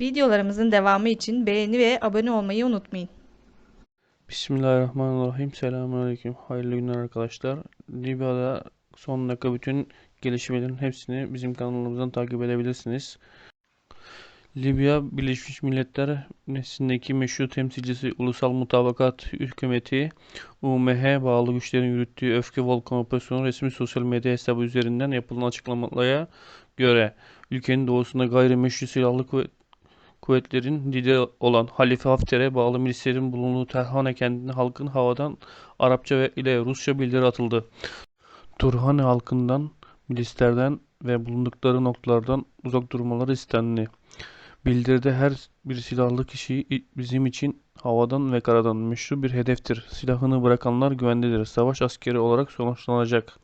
Videolarımızın devamı için beğeni ve abone olmayı unutmayın. Bismillahirrahmanirrahim. Selamünaleyküm. Hayırlı günler arkadaşlar. Libya'da son dakika bütün gelişmelerin hepsini bizim kanalımızdan takip edebilirsiniz. Libya Birleşmiş Milletler neslindeki meşru temsilcisi Ulusal Mutabakat Hükümeti UMH bağlı güçlerin yürüttüğü Öfke Volkan Operasyonu resmi sosyal medya hesabı üzerinden yapılan açıklamalara göre ülkenin doğusunda gayrimeşru silahlı kuvvet kuvvetlerin lideri olan Halife Hafter'e bağlı milislerin bulunduğu Terhane kentine halkın havadan Arapça ve ile Rusça bildiri atıldı. Turhane halkından, milislerden ve bulundukları noktalardan uzak durmaları istendi. Bildiride her bir silahlı kişi bizim için havadan ve karadan meşru bir hedeftir. Silahını bırakanlar güvendedir. Savaş askeri olarak sonuçlanacak.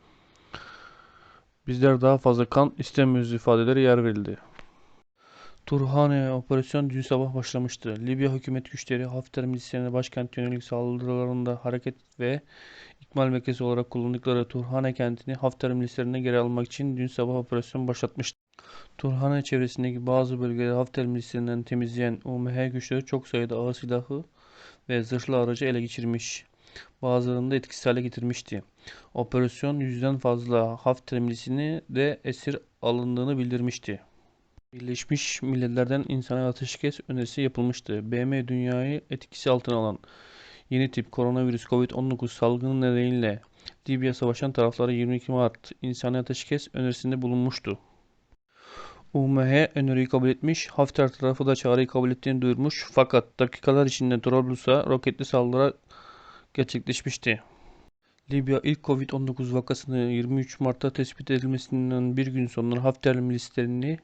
Bizler daha fazla kan istemiyoruz ifadeleri yer verildi. Turhane operasyon dün sabah başlamıştı. Libya hükümet güçleri Hafter milislerine başkent yönelik saldırılarında hareket ve ikmal merkezi olarak kullandıkları Turhane kentini Hafter milislerine geri almak için dün sabah operasyon başlatmıştı. Turhane çevresindeki bazı bölgeleri Hafter milislerinden temizleyen UMH güçleri çok sayıda ağır silahı ve zırhlı aracı ele geçirmiş. Bazılarını da etkisiz hale getirmişti. Operasyon yüzden fazla Hafter milisini de esir alındığını bildirmişti. Birleşmiş Milletler'den insana ateşkes önerisi yapılmıştı. BM dünyayı etkisi altına alan yeni tip koronavirüs COVID-19 salgını nedeniyle Libya savaşan taraflara 22 Mart insani ateşkes önerisinde bulunmuştu. UMH öneriyi kabul etmiş, Hafter tarafı da çağrıyı kabul ettiğini duyurmuş fakat dakikalar içinde Trablus'a roketli saldırı gerçekleşmişti. Libya ilk Covid-19 vakasını 23 Mart'ta tespit edilmesinden bir gün sonra Hafter milislerini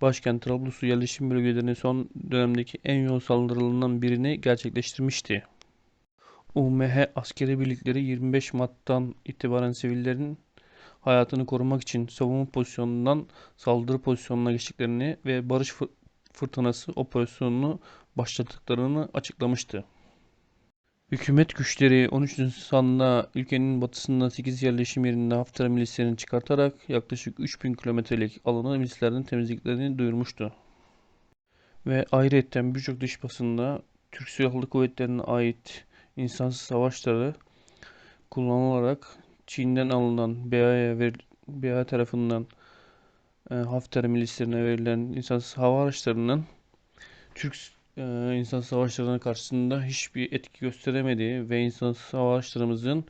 başkent Trablus'u yerleşim bölgelerine son dönemdeki en yoğun saldırılarından birini gerçekleştirmişti. UMH askeri birlikleri 25 Mart'tan itibaren sivillerin hayatını korumak için savunma pozisyonundan saldırı pozisyonuna geçtiklerini ve barış fır- fırtınası operasyonunu başlattıklarını açıklamıştı. Hükümet güçleri 13 Nisan'da ülkenin batısında 8 yerleşim yerinde Hafter milislerini çıkartarak yaklaşık 3000 kilometrelik alanı milislerden temizlediklerini duyurmuştu. Ve ayrıca birçok dış basında Türk Silahlı Kuvvetleri'ne ait insansız savaşları kullanılarak Çin'den alınan BA'ya ver, BA tarafından e, Hafter milislerine verilen insansız hava araçlarının Türk e, insansız savaşlarının karşısında hiçbir etki gösteremediği ve insansız savaşlarımızın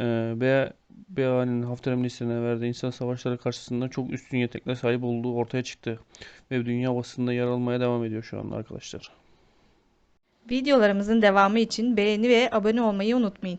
e, BA, BA'nın Hafter milislerine verdiği insansız savaşları karşısında çok üstün yetenekler sahip olduğu ortaya çıktı. Ve dünya basınında yer almaya devam ediyor şu anda arkadaşlar. Videolarımızın devamı için beğeni ve abone olmayı unutmayın.